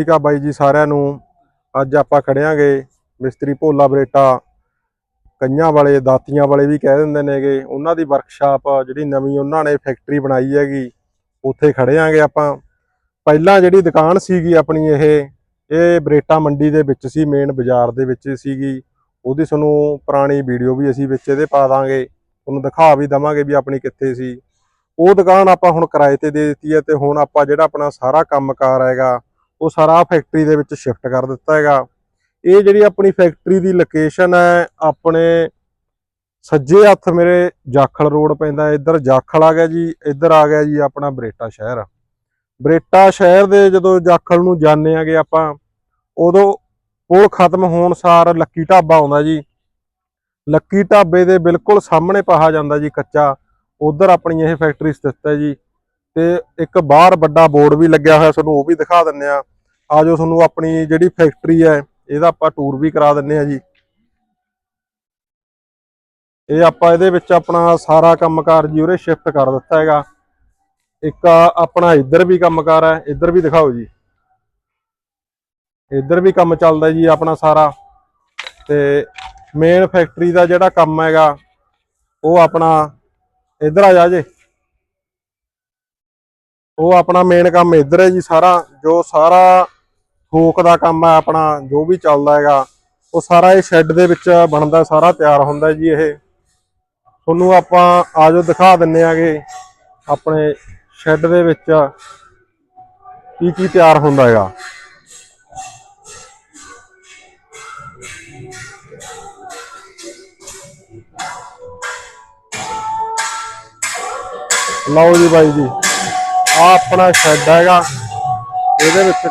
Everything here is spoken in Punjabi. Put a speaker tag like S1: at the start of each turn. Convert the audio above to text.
S1: ਠੀਕ ਆ ਬਾਈ ਜੀ, ਸਾਰਿਆਂ ਨੂੰ ਅੱਜ ਆਪਾਂ ਖੜਿਆਂਗੇ ਮਿਸਤਰੀ ਭੋਲਾ ਬਰੇਟਾ, ਕਈਆਂ ਵਾਲੇ ਦਾਤੀਆਂ ਵਾਲੇ ਵੀ ਕਹਿ ਦਿੰਦੇ ਨੇਗੇ, ਉਹਨਾਂ ਦੀ ਵਰਕਸ਼ਾਪ ਜਿਹੜੀ ਨਵੀਂ ਉਹਨਾਂ ਨੇ ਫੈਕਟਰੀ ਬਣਾਈ ਹੈਗੀ, ਉੱਥੇ ਖੜਿਆਂਗੇ ਆਪਾਂ। ਪਹਿਲਾਂ ਜਿਹੜੀ ਦੁਕਾਨ ਸੀਗੀ ਆਪਣੀ ਇਹ ਇਹ ਬਰੇਟਾ ਮੰਡੀ ਦੇ ਵਿੱਚ ਸੀ ਮੇਨ ਬਾਜ਼ਾਰ ਦੇ ਵਿੱਚ ਸੀਗੀ। ਉਹਦੀ ਤੁਹਾਨੂੰ ਪੁਰਾਣੀ ਵੀਡੀਓ ਵੀ ਅਸੀਂ ਵਿੱਚ ਇਹਦੇ ਪਾ ਦਾਂਗੇ, ਤੁਹਾਨੂੰ ਦਿਖਾ ਵੀ ਦਵਾਂਗੇ ਵੀ ਆਪਣੀ ਕਿੱਥੇ ਸੀ। ਉਹ ਦੁਕਾਨ ਆਪਾਂ ਹੁਣ ਕਿਰਾਏ ਤੇ ਦੇ ਦਿੱਤੀ ਹੈ ਤੇ ਹੁਣ ਆਪਾਂ ਜਿਹੜਾ ਆਪਣਾ ਸਾਰਾ ਕੰਮਕਾਰ ਹੈਗਾ ਉਹ ਸਾਰਾ ਫੈਕਟਰੀ ਦੇ ਵਿੱਚ ਸ਼ਿਫਟ ਕਰ ਦਿੱਤਾ ਹੈਗਾ। ਇਹ ਜਿਹੜੀ ਆਪਣੀ ਫੈਕਟਰੀ ਦੀ ਲੋਕੇਸ਼ਨ ਹੈ, ਆਪਣੇ ਸੱਜੇ ਹੱਥ ਮੇਰੇ ਜਾਖਲ ਰੋਡ ਪੈਂਦਾ, ਇੱਧਰ ਜਾਖਲ ਆ ਗਿਆ ਜੀ, ਇੱਧਰ ਆ ਗਿਆ ਜੀ ਆਪਣਾ ਬਰੇਟਾ ਸ਼ਹਿਰ। ਬਰੇਟਾ ਸ਼ਹਿਰ ਦੇ ਜਦੋਂ ਜਾਖਲ ਨੂੰ ਜਾਂਦੇ ਆਗੇ ਆਪਾਂ, ਉਦੋਂ ਪੁਲ ਖਤਮ ਹੋਣ ਸਾਰ ਲੱਕੀ ਢਾਬਾ ਆਉਂਦਾ ਜੀ। ਲੱਕੀ ਢਾਬੇ ਦੇ ਬਿਲਕੁਲ ਸਾਹਮਣੇ ਪਾਹਾ ਜਾਂਦਾ ਜੀ ਕੱਚਾ, ਉਧਰ ਆਪਣੀ ਇਹ ਫੈਕਟਰੀ ਸਥਿਤ ਹੈ ਜੀ। ਤੇ ਇੱਕ ਬਾਹਰ ਵੱਡਾ ਬੋਰਡ ਵੀ ਲੱਗਿਆ ਹੋਇਆ, ਤੁਹਾਨੂੰ ਉਹ ਵੀ ਦਿਖਾ ਦਿੰਨੇ ਆ ਆਜੋ ਤੁਹਾਨੂੰ ਆਪਣੀ ਜਿਹੜੀ ਫੈਕਟਰੀ ਹੈ, ਇਹਦਾ ਆਪਾਂ ਟੂਰ ਵੀ ਕਰਾ ਦਿੰਨੇ ਆ ਜੀ। ਇਹ ਆਪਾਂ ਇਹਦੇ ਵਿੱਚ ਆਪਣਾ ਸਾਰਾ ਕੰਮਕਾਰ ਜੀ ਉਰੇ ਸ਼ਿਫਟ ਕਰ ਦਿੱਤਾ ਹੈਗਾ। ਇੱਕ ਆਪਣਾ ਇੱਧਰ ਵੀ ਕੰਮਕਾਰ ਹੈ, ਇੱਧਰ ਵੀ ਦਿਖਾਓ ਜੀ। ਇੱਧਰ ਵੀ ਕੰਮ ਚੱਲਦਾ ਜੀ ਆਪਣਾ ਸਾਰਾ। ਤੇ ਮੇਨ ਫੈਕਟਰੀ ਦਾ ਜਿਹੜਾ ਕੰਮ ਹੈਗਾ, ਉਹ ਆਪਣਾ ਇੱਧਰ ਆ ਜਾ ਜੇ। ਉਹ ਆਪਣਾ ਮੇਨ ਕੰਮ ਇੱਧਰ ਹੈ ਜੀ ਸਾਰਾ, ਜੋ ਸਾਰਾ ਥੋਕ ਦਾ ਕੰਮ ਹੈ ਆਪਣਾ, ਜੋ ਵੀ ਚੱਲਦਾ ਹੈਗਾ, ਉਹ ਸਾਰਾ ਇਹ ਸ਼ੈੱਡ ਦੇ ਵਿੱਚ ਬਣਦਾ, ਸਾਰਾ ਤਿਆਰ ਹੁੰਦਾ ਜੀ ਇਹ। ਤੁਹਾਨੂੰ ਆਪਾਂ ਆਜੋ ਦਿਖਾ ਦਿੰਨੇ ਆਗੇ ਆਪਣੇ ਸ਼ੈੱਡ ਦੇ ਵਿੱਚ ਕੀ ਕੀ ਤਿਆਰ ਹੁੰਦਾ ਹੈਗਾ। ਲਓ ਜੀ ਬਾਈ ਜੀ ਆ ਆਪਣਾ ਸ਼ੈੱਡ ਹੈਗਾ, ਇਹਦੇ ਵਿੱਚ